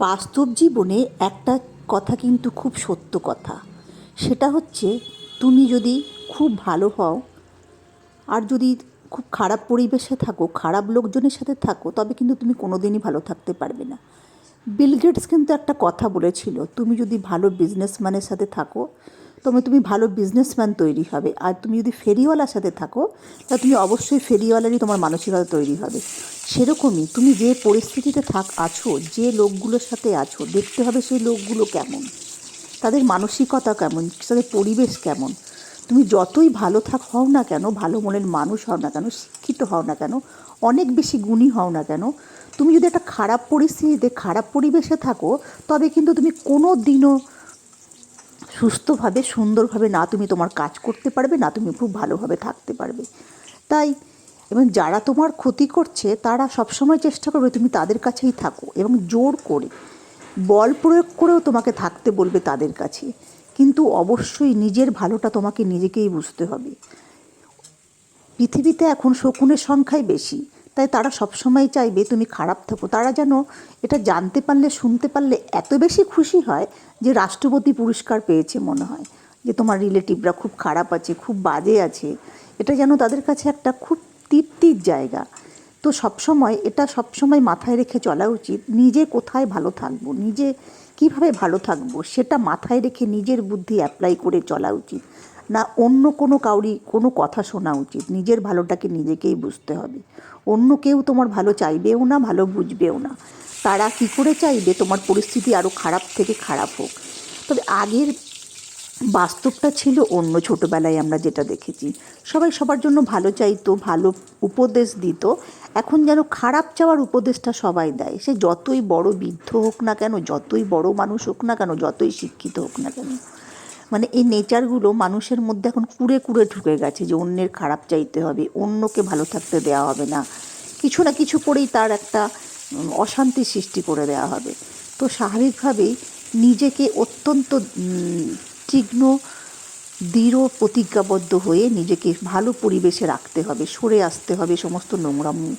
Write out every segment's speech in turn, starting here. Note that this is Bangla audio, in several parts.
বাস্তব জীবনে একটা কথা কিন্তু খুব সত্য কথা। সেটা হচ্ছে, তুমি যদি খুব ভালো হও, আর যদি খুব খারাপ পরিবেশে থাকো, খারাপ লোকজনের সাথে থাকো, তবে কিন্তু তুমি কোনো দিনই ভালো থাকতে পারবে না। বিল গেটস কিন্তু একটা কথা বলেছিল, তুমি যদি ভালো বিজনেসম্যানের সাথে থাকো তবে তুমি ভালো বিজনেসম্যান তৈরি হবে। আর তুমি যদি ফেরিওয়ালার সাথে থাকো তাহলে তুমি অবশ্যই ফেরিওয়ালারই তোমার মানসিকতা তৈরি হবে। সেরকমই তুমি যে পরিস্থিতিতে থাক, আছো, যে লোকগুলোর সাথে আছো, দেখতে হবে সেই লোকগুলো কেমন। তাদের মানসিকতা কেমন? তাদের পরিবেশ কেমন? তুমি যতই ভালো থাক হও না কেন, ভালো মনের মানুষ হও না কেন, শিক্ষিত হও না কেন, অনেক বেশি গুণী হও না কেন, তুমি যদি একটা খারাপ পরিস্থিতিতে খারাপ পরিবেশে থাকো, তবে কিন্তু তুমি কোনো দিনও সুস্থভাবে, সুন্দরভাবে না তুমি তোমার কাজ করতে পারবে, না তুমি খুব ভালোভাবে থাকতে পারবে। তাই এবং যারা তোমার ক্ষতি করছে, তারা সবসময় চেষ্টা করবে তুমি তাদের কাছেই থাকো এবং জোর করে বল প্রয়োগ করেও তোমাকে থাকতে বলবে তাদের কাছে। কিন্তু অবশ্যই নিজের ভালোটা তোমাকে নিজেকেই বুঝতে হবে। পৃথিবীতে এখন শকুনের সংখ্যাই বেশি। তাই তারা সবসময় চাইবে তুমি খারাপ থাকো। তারা যেন এটা জানতে পারলে, শুনতে পারলে এত বেশি খুশি হয় যে রাষ্ট্রপতি পুরস্কার পেয়েছে মনে হয়। যে তোমার রিলেটিভরা খুব খারাপ আছে, খুব বাজে আছে। এটা যেন তাদের কাছে একটা খুব তৃপ্তির জায়গা। তো সবসময় এটা সবসময় মাথায় রেখে চলা উচিত, নিজে কোথায় ভালো থাকব, নিজে কীভাবে ভালো থাকব, সেটা মাথায় রেখে নিজের বুদ্ধি অ্যাপ্লাই করে চলা উচিত। না অন্য কোনো কাউরি কোনো কথা শোনা উচিত। নিজের ভালোটাকে নিজেকেই বুঝতে হবে। অন্য কেউ তোমার ভালো চাইবেও না, ভালো বুঝবেও না। তারা কী করে চাইবে? তোমার পরিস্থিতি আরও খারাপ থেকে খারাপ হোক। তবে আগের বাস্তবটা ছিল অন্য। ছোটোবেলায় আমরা যেটা দেখেছি, সবাই সবার জন্য ভালো চাইতো, ভালো উপদেশ দিত। এখন যেন খারাপ চাওয়ার উপদেশটা সবাই দেয়। সে যতই বড় বৃদ্ধ হোক না কেন, যতই বড় মানুষ হোক না কেন, যতই শিক্ষিত হোক না কেন মানে এই নেচারগুলো মানুষের মধ্যে এখন কুড়ে কুড়ে ঢুকে গেছে যে অন্যের খারাপ চাইতে হবে, অন্যকে ভালো থাকতে দেওয়া হবে না। কিছু না কিছু করেই তার একটা অশান্তি সৃষ্টি করে দেওয়া হবে। তো স্বাভাবিকভাবেই নিজেকে অত্যন্ত তীক্ষ্ণ, দৃঢ়, প্রতিজ্ঞাবদ্ধ হয়ে নিজেকে ভালো পরিবেশে রাখতে হবে, সরে আসতে হবে সমস্ত নোংরাম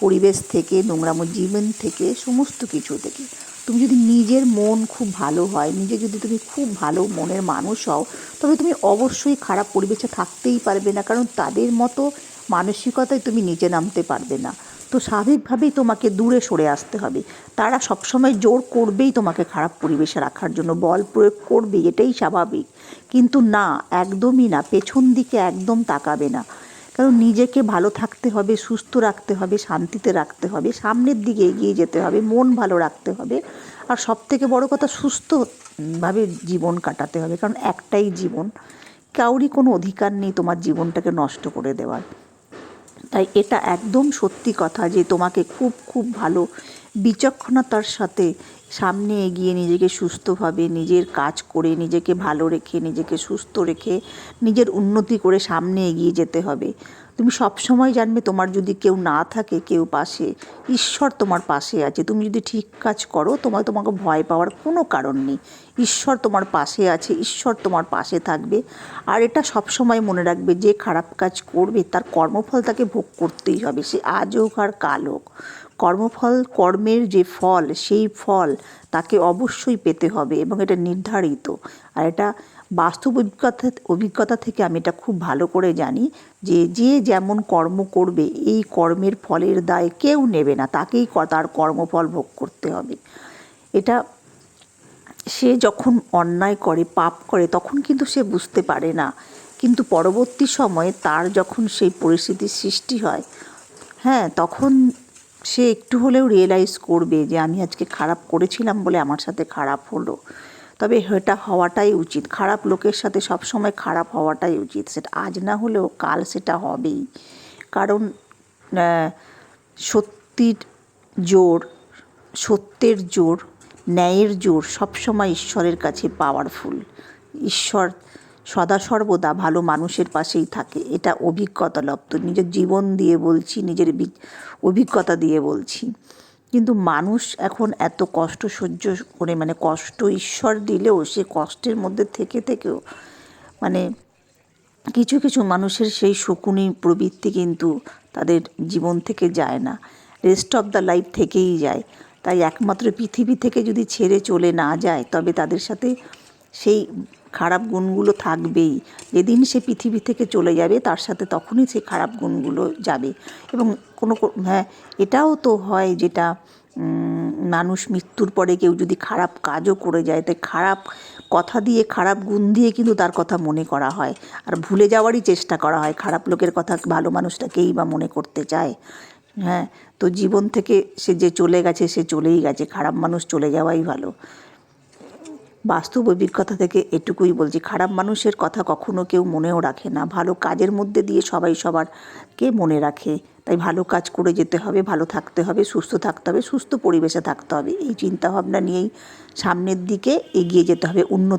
পরিবেশ থেকে, নোংরামো জীবন থেকে, সমস্ত কিছু থেকে। তুমি যদি নিজের মন খুব ভালো হয়, নিজে যদি তুমি খুব ভালো মনের মানুষ হও, তবে তুমি অবশ্যই খারাপ পরিবেশে থাকতেই পারবে না, কারণ তাদের মতো মানসিকতায় তুমি নিচে নামতে পারবে না। তো স্বাভাবিকভাবেই তোমাকে দূরে সরে আসতে হবে। তারা সবসময় জোর করবেই তোমাকে খারাপ পরিবেশে রাখার জন্য, বল প্রয়োগ করবে, এটাই স্বাভাবিক। কিন্তু না, একদমই না, পেছন দিকে একদম তাকাবে না। কারণ নিজেকে ভালো থাকতে হবে, সুস্থ রাখতে হবে, শান্তিতে রাখতে হবে, সামনের দিকে এগিয়ে যেতে হবে, মন ভালো রাখতে হবে। আর সব থেকে বড় কথা, সুস্থভাবে জীবন কাটাতে হবে, কারণ একটাই জীবন। কাউরই কোনো অধিকার নেই তোমার জীবনটাকে নষ্ট করে দেওয়ার। তাই এটা একদম সত্যি কথা যে তোমাকে খুব খুব ভালো বিচক্ষণতার সাথে সামনে এগিয়ে নিজেকে সুস্থভাবে নিজের কাজ করে নিজেকে ভালো রেখে নিজেকে সুস্থ রেখে নিজের উন্নতি করে সামনে এগিয়ে যেতে হবে। তুমি সব সময় জানবে তোমার যদি কেউ না থাকে কেউ পাশে, ঈশ্বর তোমার পাশে আছে। তুমি যদি ঠিক কাজ করো তোমার তোমাকে ভয় পাওয়ার কোনো কারণ নেই। ঈশ্বর তোমার পাশে আছে, ঈশ্বর তোমার পাশে থাকবে। আর এটা সব সময় মনে রাখবে, যে খারাপ কাজ করবে, তার কর্মফল তাকে ভোগ করতেই হবে। সে আজ হোক আর কাল হোক। কর্মফল, কর্মের যে ফল, সেই ফল তাকে অবশ্যই পেতে হবে এবং এটা নির্ধারিত। আর এটা বাস্তব অভিজ্ঞতা অভিজ্ঞতা থেকে আমি এটা খুব ভালো করে জানি যে যে যেমন কর্ম করবে, এই কর্মের ফলের দায় কেউ নেবে না, তাকেই তার কর্মফল ভোগ করতে হবে। এটা সে যখন অন্যায় করে, পাপ করে, তখন কিন্তু সে বুঝতে পারে না। কিন্তু পরবর্তী সময়ে তার যখন সেই পরিস্থিতির সৃষ্টি হয় হ্যাঁ তখন সে একটু হলেও রিয়েলাইজ করবে যে আমি আজকে খারাপ করেছিলাম বলে আমার সাথে খারাপ হলো। তবে এটা হওয়াটাই উচিত। খারাপ লোকের সাথে সবসময় খারাপ হওয়াটাই উচিত। সেটা আজ না হলেও কাল সেটা হবেই। কারণ সত্যির জোর, সত্যের জোর, ন্যায়ের জোর সবসময় ঈশ্বরের কাছে পাওয়ারফুল ঈশ্বর সদা সর্বদা ভালো মানুষের পাশেই থাকে। এটা অভিজ্ঞতা লব্ধ। নিজের জীবন দিয়ে বলছি, নিজের অভিজ্ঞতা দিয়ে বলছি। কিন্তু মানুষ এখন এত কষ্ট সহ্য করে মানে কষ্ট ঈশ্বর দিলেও সে কষ্টের মধ্যে থেকে থেকেও মানে কিছু কিছু মানুষের সেই শকুনি প্রবৃত্তি কিন্তু তাদের জীবন থেকে যায় না। রেস্ট অফ দ্য লাইফ থেকেই যায়। তাই একমাত্র পৃথিবী থেকে যদি ছেড়ে চলে না যায়, তবে তাদের সাথে সেই খারাপ গুণগুলো থাকবেই। যেদিন সে পৃথিবী থেকে চলে যাবে, তার সাথে তখনই সেই খারাপ গুণগুলো যাবে। এবং কোনো হ্যাঁ এটাও তো হয় যেটা মানুষ মৃত্যুর পরে কেউ যদি খারাপ কাজও করে যায়, তাই খারাপ কথা দিয়ে, খারাপ গুণ দিয়ে কিন্তু তার কথা মনে করা হয়। আর ভুলে যাওয়ারই চেষ্টা করা হয়। খারাপ লোকের কথা ভালো মানুষটাকেই বা মনে করতে চায়। হ্যাঁ তো জীবন থেকে সে যে চলে গেছে, সে চলেই গেছে। খারাপ মানুষ চলে যাওয়াই ভালো। বাস্তব অভিজ্ঞতা থেকে এটুকুই বলছি, খারাপ মানুষের কথা কখনো কেউ মনেও রাখে না। ভালো কাজের মধ্যে দিয়ে সবাই সবার কে মনে রাখে। তাই ভালো কাজ করে যেতে হবে, ভালো থাকতে হবে, সুস্থ থাকতে হবে, সুস্থ পরিবেশে থাকতে হবে। এই চিন্তাভাবনা নিয়েই সামনের দিকে এগিয়ে যেতে হবে, উন্নতি